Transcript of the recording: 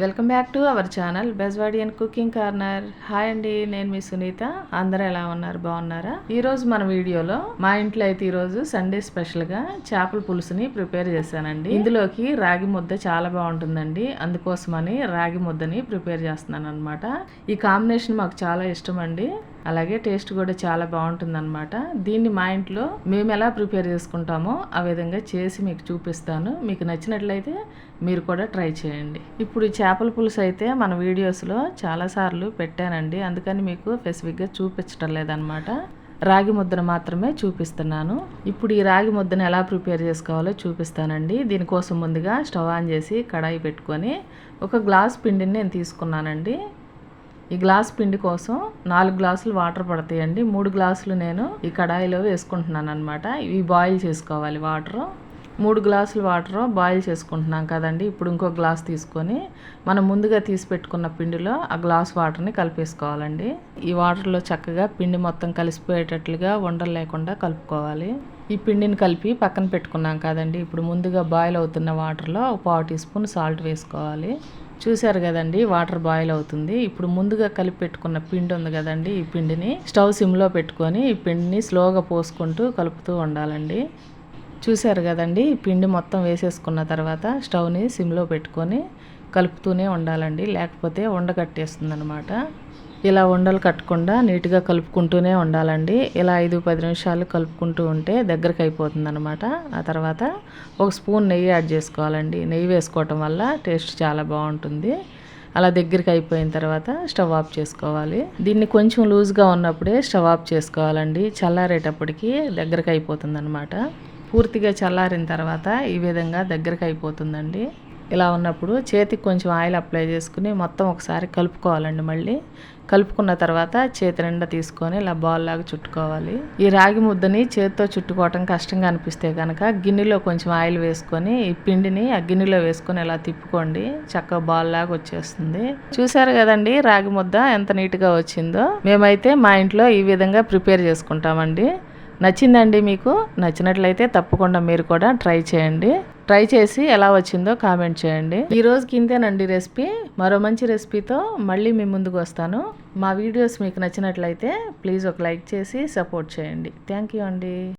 Welcome back to our channel Bejwadi and cooking corner. Hi అండి నేను మీ సునీత. అందరూ ఎలా ఉన్నారు? బాగున్నారా? ఈ రోజు మన వీడియోలో మా ఇంట్లో అయితే ఈరోజు సండే స్పెషల్గా చేపల పులుసుని ప్రిపేర్ చేశానండి. ఇందులోకి రాగి ముద్ద చాలా బాగుంటుందండి. అందుకోసమని రాగి ముద్దని ప్రిపేర్ చేస్తున్నాను అనమాట ఈ కాంబినేషన్ మాకు చాలా ఇష్టం అండి అలాగే టేస్ట్ కూడా చాలా బాగుంటుంది అనమాట దీన్ని మా ఇంట్లో మేము ఎలా ప్రిపేర్ చేసుకుంటామో ఆ విధంగా చేసి మీకు చూపిస్తాను. మీకు నచ్చినట్లయితే మీరు కూడా ట్రై చేయండి. ఇప్పుడు ఈ చేపల పులుసు అయితే మన వీడియోస్లో చాలాసార్లు పెట్టానండి. అందుకని మీకు స్పెసిఫిక్గా చూపించడం లేదనమాట రాగి ముద్దను మాత్రమే చూపిస్తున్నాను. ఇప్పుడు ఈ రాగి ముద్దను ఎలా ప్రిపేర్ చేసుకోవాలో చూపిస్తానండి. దీనికోసం ముందుగా స్టవ్ ఆన్ చేసి కడాయి పెట్టుకొని ఒక గ్లాస్ పిండిని నేను తీసుకున్నానండి. ఈ గ్లాస్ పిండి కోసం నాలుగు గ్లాసులు వాటర్ పడతాయండి. మూడు గ్లాసులు నేను ఈ కడాయిలో వేసుకుంటున్నాను అనమాట ఇవి బాయిల్ చేసుకోవాలి వాటర్. మూడు గ్లాసులు వాటర్ బాయిల్ చేసుకుంటున్నాం కదండి. ఇప్పుడు ఇంకో గ్లాస్ తీసుకొని మనం ముందుగా తీసి పెట్టుకున్న పిండిలో ఆ గ్లాస్ వాటర్ని కలిపేసుకోవాలండి. ఈ వాటర్లో చక్కగా పిండి మొత్తం కలిసిపోయేటట్లుగా ఉండలు లేకుండా కలుపుకోవాలి. ఈ పిండిని కలిపి పక్కన పెట్టుకున్నాం కదండి. ఇప్పుడు ముందుగా బాయిల్ అవుతున్న వాటర్లో ఒక పావు టీ స్పూన్ సాల్ట్ వేసుకోవాలి. చూశారు కదండి వాటర్ బాయిల్ అవుతుంది. ఇప్పుడు ముందుగా కలిపి పెట్టుకున్న పిండి ఉంది కదండి ఈ పిండిని. స్టవ్ సిమ్లో పెట్టుకొని ఈ పిండిని స్లోగా పోసుకుంటూ కలుపుతూ ఉండాలండి. చూశారు కదండి ఈ పిండి మొత్తం వేసేసుకున్న తర్వాత స్టవ్ని సిమ్లో పెట్టుకొని కలుపుతూనే ఉండాలండి. లేకపోతే ఉండగట్టేస్తుంది అనమాట ఇలా ఉండలు కట్టకుండా నీట్గా కలుపుకుంటూనే ఉండాలండి. ఇలా ఐదు పది నిమిషాలు కలుపుకుంటూ ఉంటే దగ్గరకు అయిపోతుంది అనమాట ఆ తర్వాత ఒక స్పూన్ నెయ్యి యాడ్ చేసుకోవాలండి. నెయ్యి వేసుకోవటం వల్ల టేస్ట్ చాలా బాగుంటుంది. అలా దగ్గరికి అయిపోయిన తర్వాత స్టవ్ ఆఫ్ చేసుకోవాలి. దీన్ని కొంచెం లూజ్గా ఉన్నప్పుడే స్టవ్ ఆఫ్ చేసుకోవాలండి. చల్లారేటప్పటికి దగ్గరకు అయిపోతుంది అనమాట పూర్తిగా చల్లారిన తర్వాత ఈ విధంగా దగ్గరకు అయిపోతుందండి ఇలా ఉన్నప్పుడు చేతికి కొంచెం ఆయిల్ అప్లై చేసుకుని మొత్తం ఒకసారి కలుపుకోవాలండి మళ్ళీ. కలుపుకున్న తర్వాత చేతి నిండా తీసుకొని ఇలా బాల్ లాగా చుట్టుకోవాలి. ఈ రాగి ముద్దని చేతితో చుట్టుకోవటం కష్టంగా అనిపిస్తే కనుక గిన్నెలో కొంచెం ఆయిల్ వేసుకొని ఈ పిండిని ఆ గిన్నెలో వేసుకొని ఇలా తిప్పుకోండి. చక్కగా బాల్ లాగా వచ్చేస్తుంది. చూసారు కదండి రాగి ముద్ద ఎంత నీట్గా వచ్చిందో? మేమైతే మా ఇంట్లో ఈ విధంగా ప్రిపేర్ చేసుకుంటామండి. నచ్చిందండి మీకు? నచ్చినట్లయితే తప్పకుండా మీరు కూడా ట్రై చేయండి. ట్రై చేసి ఎలా వచ్చిందో కామెంట్ చేయండి. ఈ రోజుకి ఇంతేనండి రెసిపీ. మరో మంచి రెసిపీతో మళ్ళీ మీ ముందుకు వస్తాను. మా వీడియోస్ మీకు నచ్చినట్లయితే ప్లీజ్ ఒక లైక్ చేసి సపోర్ట్ చేయండి. థ్యాంక్ యూ అండి.